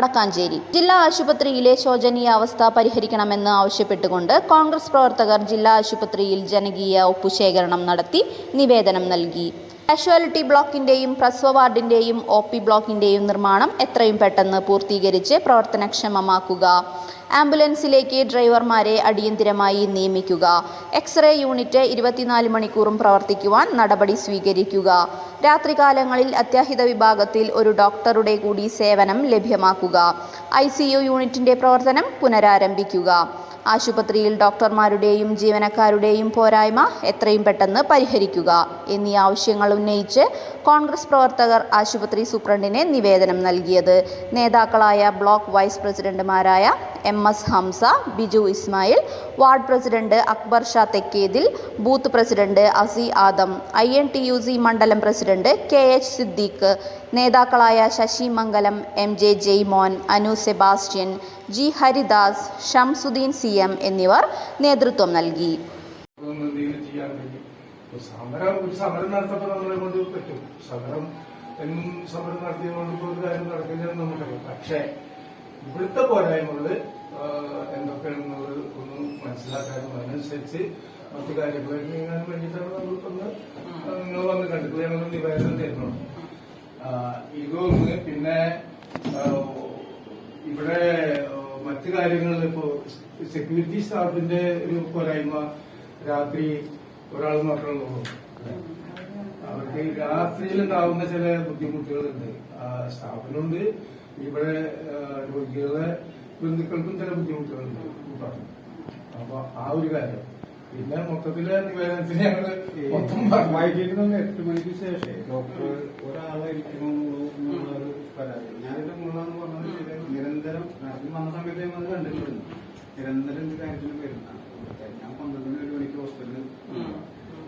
വടക്കാഞ്ചേരി ജില്ലാ ആശുപത്രിയിലെ ശോചനീയാവസ്ഥ പരിഹരിക്കണമെന്ന് ആവശ്യപ്പെട്ടുകൊണ്ട് കോൺഗ്രസ് പ്രവർത്തകർ ജില്ലാ ആശുപത്രിയിൽ ജനകീയ ഒപ്പുശേഖരണം നടത്തി നിവേദനം നൽകി. കാഷ്വാലിറ്റി ബ്ലോക്കിന്റെയും പ്രസവ വാർഡിന്റെയും ഒ പി ബ്ലോക്കിന്റെയും നിർമ്മാണം എത്രയും പെട്ടെന്ന് പൂർത്തീകരിച്ച് പ്രവർത്തനക്ഷമമാക്കുക. ആംബുലൻസിലേക്ക് ഡ്രൈവർമാരെ അടിയന്തിരമായി നിയമിക്കുക. എക്സ്റേ യൂണിറ്റ് ഇരുപത്തിനാല് മണിക്കൂറും പ്രവർത്തിക്കുവാൻ നടപടി സ്വീകരിക്കുക. രാത്രികാലങ്ങളിൽ അത്യാഹിത വിഭാഗത്തിൽ ഒരു ഡോക്ടറുടെ കൂടി സേവനം ലഭ്യമാക്കുക. ഐ സി യു യൂണിറ്റിന്റെ പ്രവർത്തനം പുനരാരംഭിക്കുക. ആശുപത്രിയിൽ ഡോക്ടർമാരുടെയും ജീവനക്കാരുടെയും പോരായ്മ എത്രയും പെട്ടെന്ന് പരിഹരിക്കുക എന്നീ ആവശ്യങ്ങൾ ഉന്നയിച്ച് കോൺഗ്രസ് പ്രവർത്തകർ ആശുപത്രി സൂപ്രണ്ടിനെ നിവേദനം നൽകിയത്. നേതാക്കളായ ബ്ലോക്ക് വൈസ് പ്രസിഡന്റുമാരായ M. S Hamsa Biju Ismail ward president Akbar Shah Thekkethil booth president Asi Adam I N T U C മണ്ഡലം പ്രസിഡന്റ് കെ എച്ച് സിദ്ദീഖ് നേതാക്കളായ Sasi Mangalam M J Jaimon Anu Sebastian G Haridas Shamsuddin C M എന്നിവർ നേതൃത്വം നൽകി. സമരം ഒരു സമരം നടത്തപ്പോൾ നമ്മളെ കൊണ്ട് പറ്റും. സമരം എന്നും സമരം ഇപ്പോൾ ഒരു കാര്യം നടക്കുന്നതെന്ന് നമുക്കറിയാം. പക്ഷേ ഇവിടുത്തെ പോരായ്മകൾ എന്തൊക്കെയാണെന്നുള്ളത് ഒന്ന് മനസ്സിലാക്കാനും അതിനനുസരിച്ച് മറ്റു കാര്യങ്ങളൊക്കെ നീങ്ങാൻ വേണ്ടിയിട്ടാണ് നമ്മൾക്കൊന്ന് നിങ്ങൾ വന്ന് കണ്ടിട്ട് ഞങ്ങൾ നിവേദനം തരുന്നു ഇതൊന്ന് പിന്നെ ഇവിടെ മറ്റു കാര്യങ്ങളിൽ ഇപ്പോ സെക്യൂരിറ്റി സ്റ്റാഫിന്റെ ഒരു പോരായ്മ രാത്രി ഒരാൾ മാത്രമേ ഉള്ളൂ. അവർക്ക് രാത്രിയിൽ ഉണ്ടാവുന്ന ചില ബുദ്ധിമുട്ടുകളുണ്ട്. സ്റ്റാഫിനുണ്ട് ഇവിടെ രോഗികളെ രോഗികളുടെ ബന്ധുക്കൾക്കും ചില ബുദ്ധിമുട്ടുകളുണ്ട് അപ്പൊ ആ ഒരു കാര്യം. പിന്നെ മൊത്തത്തിൽ നിവേദനത്തിന് ഞങ്ങൾ മൊത്തം. വൈകിട്ട് എട്ട് മണിക്ക് ശേഷം ഡോക്ടർ ഒരാളെ ഇരിക്കണമെന്നുള്ളൂ എന്നുള്ളൊരു പരാതി. ഞാനിത് മുള്ളാന്ന് പറഞ്ഞത് നിരന്തരം രാത്രി വന്ന സമയത്ത് ഞാൻ അത് കണ്ടിട്ടുണ്ട്. നിരന്തരം ഇത് കാര്യത്തിന് വരുന്നതാണ്. ഞാൻ പന്ത്രണ്ടിന് ഒരു മണിക്ക് ഹോസ്പിറ്റലിൽ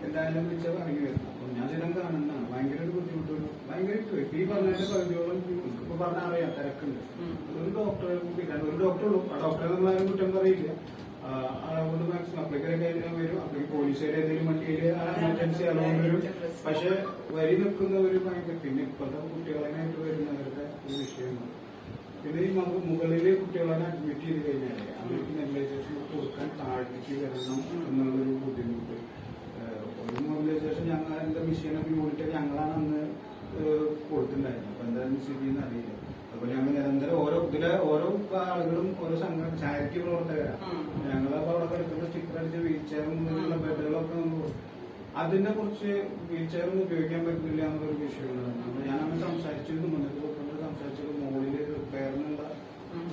എല്ലാവരും വിളിച്ചത് ഇറങ്ങി വരുന്നത് അപ്പൊ ഞാൻ സ്ഥിരം കാണുന്നതാണ്. ഭയങ്കര ഭയങ്കര ഈ പറഞ്ഞതിന്റെ പകുതിയോളം ഇപ്പൊ പറഞ്ഞ അറിയാം തിരക്കുണ്ട്. ഒരു ഡോക്ടറെ കിട്ടാൻ ഒരു ഡോക്ടറെ ഉള്ളൂ. ആ ഡോക്ടറെ നമ്മൾ ആരും കുറ്റം പറയില്ല. അതുകൊണ്ട് മാക്സിമം അപ്ലിക്കറൊക്കെ വരും. അപ്പൊ പോലീസുകാർ ഏതെങ്കിലും വണ്ടിയിൽ എമർജൻസി അതുകൊണ്ട് വരും പക്ഷെ വരി നിൽക്കുന്നവർ ഭയങ്കര പിന്നെ ഇപ്പോഴത്തെ കുട്ടികളായിട്ട് വരുന്നവരുടെ ഒരു വിഷയമാണ്. പിന്നെ ഈ നമുക്ക് മുകളിൽ കുട്ടികളെ അഡ്മിറ്റ് ചെയ്ത് കഴിഞ്ഞാൽ അവർക്ക് കൊടുക്കാൻ താഴേക്ക് വരണം എന്നുള്ളൊരു എന്തായാലും സ്ഥിതി അറിയില്ല. അതുപോലെ ഞങ്ങൾ നിരന്തരം ഓരോ ഇതിലെ ഓരോ ആളുകളും ഓരോ സംഘം ചാരിറ്റി പ്രവർത്തകരാണ് ഞങ്ങളപ്പോ അവിടെ കിടക്കുന്ന സ്റ്റിക്കർ അടിച്ച് വീൽ ചെയറും ബെഡുകളൊക്കെ നമുക്ക്. അതിനെ കുറിച്ച് വീൽ ഉപയോഗിക്കാൻ പറ്റുന്നില്ല എന്നൊരു വിഷയമാണ്. അപ്പൊ ഞാൻ അങ്ങനെ സംസാരിച്ചിരുന്നു. മുന്നോട്ട് ദിവസം സംസാരിച്ചത് മുകളിൽ റിപ്പയറിനുള്ള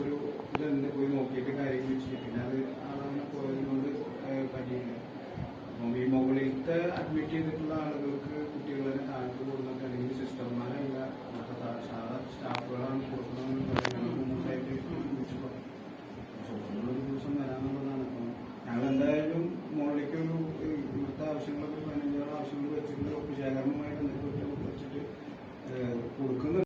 ഒരു ഇതുണ്ട്. പോയി നോക്കിയിട്ട് കാര്യങ്ങൾ ചെയ്യും പിന്നെ അത് ആളങ്ങനെ പോയത് കൊണ്ട് പറ്റിയില്ല അപ്പം ഈ മുകളിലത്തെ അഡ്മിറ്റ് ചെയ്തിട്ടുള്ള ആളുകൾക്ക്